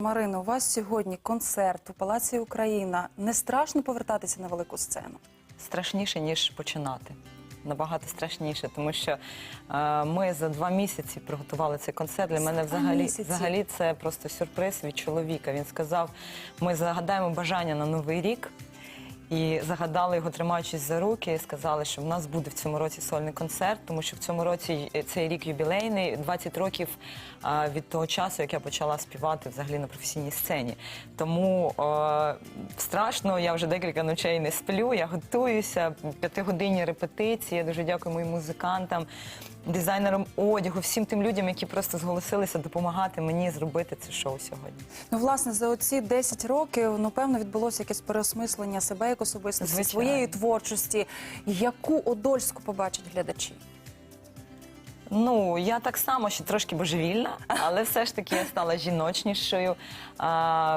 Марино, у вас сьогодні концерт у Палаці Україна. Не страшно повертатися на велику сцену? страшніше, ніж починати. Набагато страшніше, тому що е, ми за два місяці приготували цей концерт. Для За мене взагалі, взагалі це просто сюрприз від чоловіка. Він сказав: ми загадаємо бажання на новий рік. І загадали його, тримаючись за руки, сказали, що в нас буде в цьому році сольний концерт, тому що в цьому році е, цей рік юбілейний, 20 років а, від того часу, як я почала співати взагалі на професійній сцені. Тому е, страшно, я вже декілька ночей не сплю, я готуюся, п'ятигодинні репетиції. Я дуже дякую моїм музикантам, дизайнерам одягу, всім тим людям, які просто зголосилися допомагати мені зробити це шоу сьогодні. Ну, власне, за оці 10 років, ну, певно, відбулося якесь переосмислення себе як особистості, Звичайно. своєї творчості. Яку Одольську побачать глядачі? Ну, я так само ще трошки божевільна, але все ж таки я стала жіночнішою,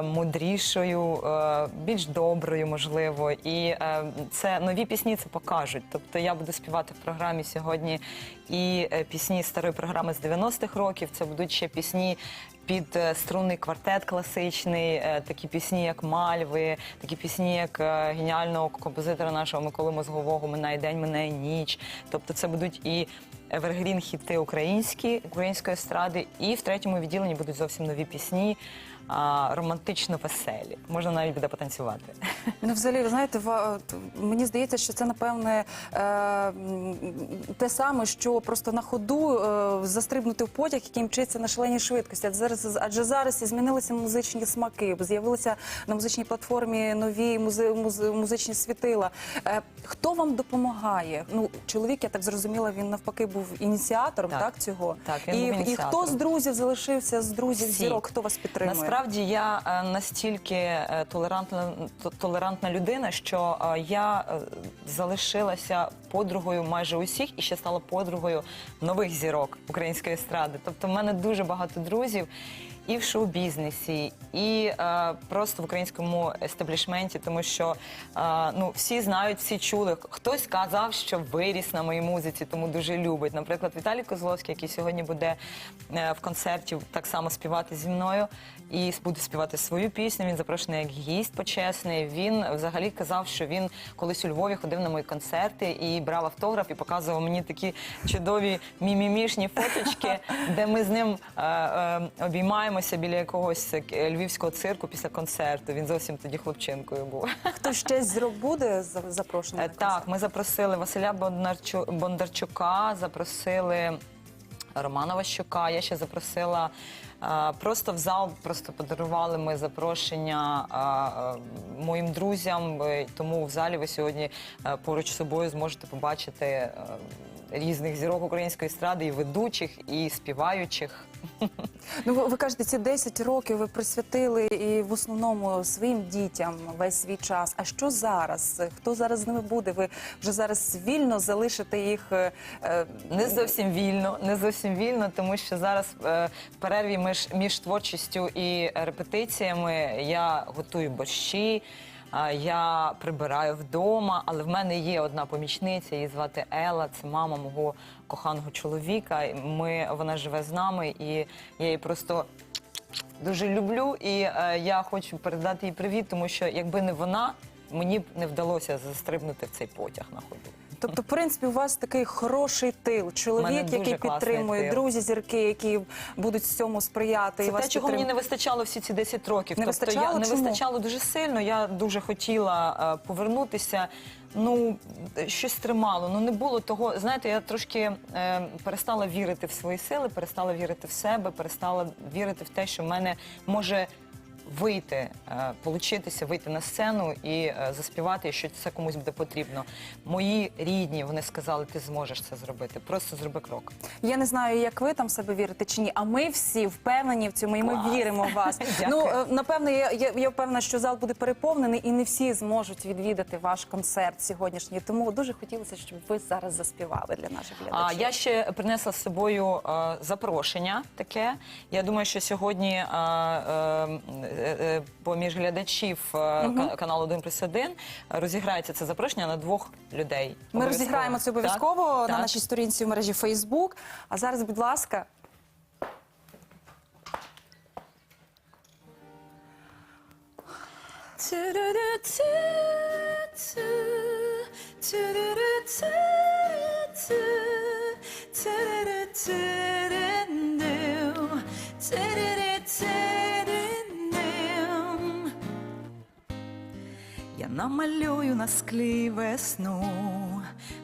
мудрішою, е, більш доброю, можливо. І е, це нові пісні це покажуть. Тобто я буду співати в програмі сьогодні і е, пісні старої програми з 90-х років. Це будуть ще пісні. Під струнний квартет класичний, такі пісні, як Мальви, такі пісні, як геніального композитора нашого Миколи Мозгового Минає день, минає ніч. Тобто це будуть і Евергрін хіти українські, української естради, і в третьому відділенні будуть зовсім нові пісні, а, романтично веселі. Можна навіть буде потанцювати. Ну, взагалі, ви знаєте, ва- мені здається, що це напевне е, те саме, що просто на ходу е, застрибнути в потяг, який мчиться на шаленій швидкості. Адже зараз, адже зараз і змінилися музичні смаки, з'явилися на музичній платформі нові музи, музи- музичні світила. Е, хто вам допомагає? Ну, чоловік, я так зрозуміла, він навпаки був ініціатором так, Так. цього. Так, він і, був і хто ініціатором. з друзів залишився з друзів Всі. зірок? Хто вас підтримує? Насправді я е, настільки е, толерантна, толерантна людина, що е, я залишилася подругою майже усіх і ще стала подругою нових зірок української естради. Тобто, в мене дуже багато друзів. І в шоу-бізнесі, і е, просто в українському естеблішменті, тому що е, ну всі знають, всі чули. Хтось казав, що виріс на моїй музиці, тому дуже любить. Наприклад, Віталій Козловський, який сьогодні буде е, в концерті так само співати зі мною і буде співати свою пісню. Він запрошений як гість почесний. Він взагалі казав, що він колись у Львові ходив на мої концерти і брав автограф і показував мені такі чудові мімімішні фоточки, де ми з ним е, е, обіймаємося біля якогось е, львівського цирку після концерту. Він зовсім тоді хлопчинкою був. Хто ще з зірок буде запрошений? На концерт? Так, ми запросили Василя Бондарчу- Бондарчука, запросили Романа Ващука. Я ще запросила просто в зал, просто подарували ми запрошення моїм друзям. е, Тому в залі ви сьогодні е, поруч з собою зможете побачити е, різних зірок української естради, і ведучих, і співаючих. Ну, ви, ви кажете, ці 10 років ви присвятили і в основному своїм дітям весь свій час. А що зараз? Хто зараз з ними буде? Ви вже зараз вільно залишите їх? е, Не зовсім вільно, не зовсім вільно, тому що зараз е, в перерві між, між творчістю і репетиціями я готую борщі. Я прибираю вдома, але в мене є одна помічниця, її звати Ела. Це мама мого коханого чоловіка. Ми вона живе з нами, і я її просто дуже люблю. І е, я хочу передати їй привіт, тому що якби не вона, мені б не вдалося застрибнути в цей потяг на ходу. Тобто, в принципі, у вас такий хороший тил, чоловік, який підтримує, тил. друзі, зірки, які будуть цьому сприяти. і Це вас те, чого мені не вистачало всі ці 10 років. Не тобто вистачало? я не Чому? вистачало дуже сильно. Я дуже хотіла е, повернутися. Ну, щось тримало. Ну не було того. Знаєте, я трошки е, перестала вірити в свої сили, перестала вірити в себе, перестала вірити в те, що в мене може вийти, е, получитися, вийти на сцену і е, заспівати, що це комусь буде потрібно. Мої рідні вони сказали, ти зможеш це зробити. Просто зроби крок. Я не знаю, як ви там в себе вірите чи ні. А ми всі впевнені в цьому, і ми Клас. віримо в вас. Ну е, напевне, я, я, я впевнена, що зал буде переповнений, і не всі зможуть відвідати ваш концерт сьогоднішній. Тому дуже хотілося, щоб ви зараз заспівали для наших А глядачів. я ще принесла з собою е, запрошення таке. Я думаю, що сьогодні е, е, е, поміж глядачів е, ка- каналу 1 плюс 1 розіграється це запрошення на двох людей. Ми розіграємо це обов'язково Так, на так. нашій сторінці в мережі Фейсбук. А зараз, будь ласка, намалюю на склі весну,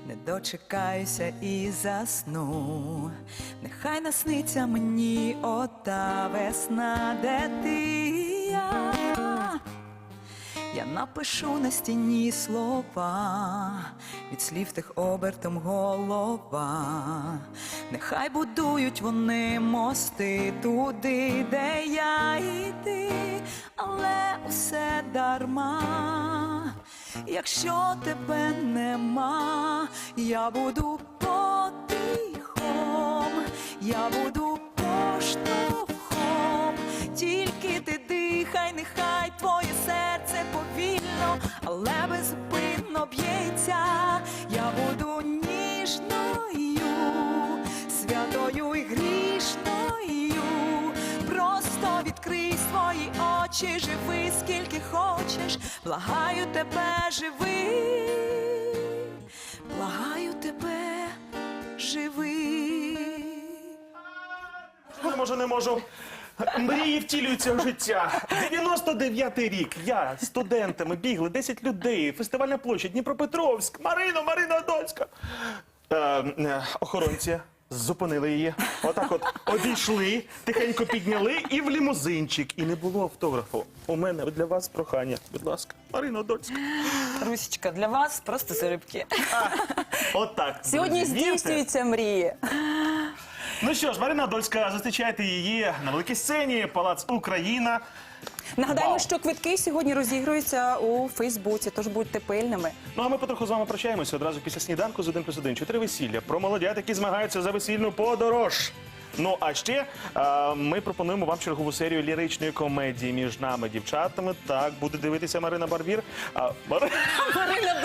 не дочекаюся і засну. Нехай насниться мені ота весна, де ти я. Я напишу на стіні слова, від слів тих обертом голова. Нехай будують вони мости туди, де я йти, але усе дарма. Якщо тебе нема, я буду потихом, я буду поштовхом, тільки ти дихай, нехай твоє серце повільно, але беззупинно б'ється. Я буду ніжною, святою і грішною. Просто відкрий свої очі, живи скільки хочеш, благаю тебе, живи, благаю тебе, живи. Не можу, не можу. Мрії втілюються в життя. 99-й рік. Я студентами бігли, 10 людей, фестивальна площа, Дніпропетровськ, Марино, Марина Донська. Е, е, охоронці зупинили її. Отак от обійшли, тихенько підняли і в лімузинчик. І не було автографу. У мене для вас прохання. Будь ласка, Марина Дольська, Русічка, для вас просто залюбки. Отак. Сьогодні друзі, вірте? здійснюються мрії. Ну що ж, Марина Дольська, зустрічайте її на великій сцені, Палац Україна. Нагадаємо, Вау. що квитки сьогодні розігруються у Фейсбуці, тож будьте пильними. Ну а ми потроху з вами прощаємося одразу після сніданку з 1 плюс 1. Чотири весілля про молодят, які змагаються за весільну подорож. Ну а ще е, ми пропонуємо вам чергову серію ліричної комедії між нами, дівчатами. Так буде дивитися Марина Барбір, а Мар... Марина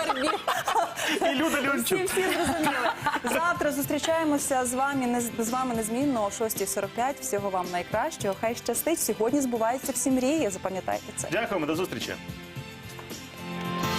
Люда Всі, Люнчук. всі зрозуміли. Завтра зустрічаємося з вами не з вами незмінно о 6.45. Всього вам найкращого. Хай щастить. Сьогодні збуваються всі мрії. Запам'ятайте це. Дякуємо, до зустрічі.